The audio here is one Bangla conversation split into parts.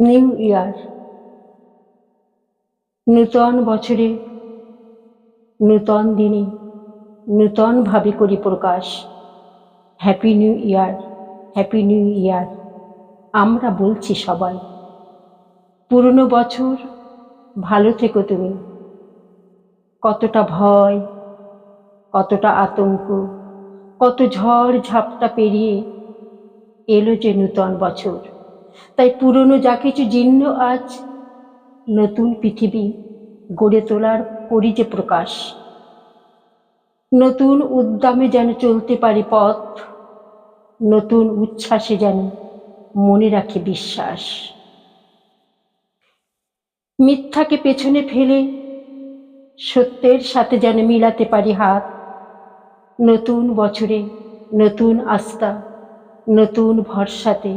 New year. নূতন বছরে, নূতন দিনে নূতনভাবে করি প্রকাশ। Happy new year happy new year আমরা বলছি সবাই, পুরনো বছর, ভালো থেকো তুমি। কতটা ভয়, কতটা আতঙ্ক, কত ঝড় ঝাপটা পেরিয়ে এলো যে নূতন বছর। তাই পুরনো যা কিছু জীর্ণ আজ নতুন পৃথিবী গড়ে তোলার করি যে প্রকাশ। নতুন উদ্যমে যেন চলতে পারে পথ, নতুন উচ্ছ্বাসে যেন মনে রাখে বিশ্বাস। মিথ্যাকে পেছনে ফেলে সত্যের সাথে যেন মিলাতে পারি হাত। নতুন বছরে নতুন আস্থা, নতুন ভরসাতে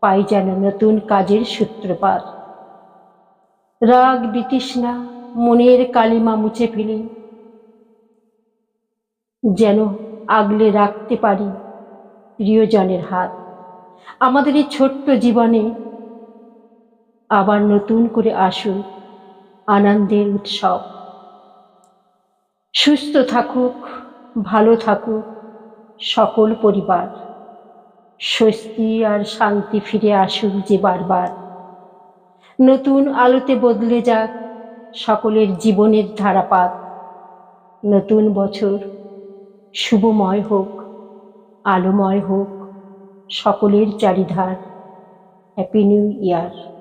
পাই যেন নতুন কাজের সূত্রপাত। রাগ বিতৃষ্ণা, মনের কালিমা মুছে ফেলি। যেন আগলে রাখতে পারি প্রিয়জনের হাত। আমাদের এই ছোট্ট জীবনে আবার নতুন করে আসুক আনন্দের উৎসব। সুস্থ থাকুক, ভালো থাকুক সকল পরিবার। স্বস্তি আর শান্তি ফিরে আসুক যে বারবার। নতুন আলোতে বদলে যাক সকলের জীবনের ধারাপাত। নতুন বছর শুভময় হোক, আলোময় হোক, সকলের চারিধার। হ্যাপি নিউ ইয়ার।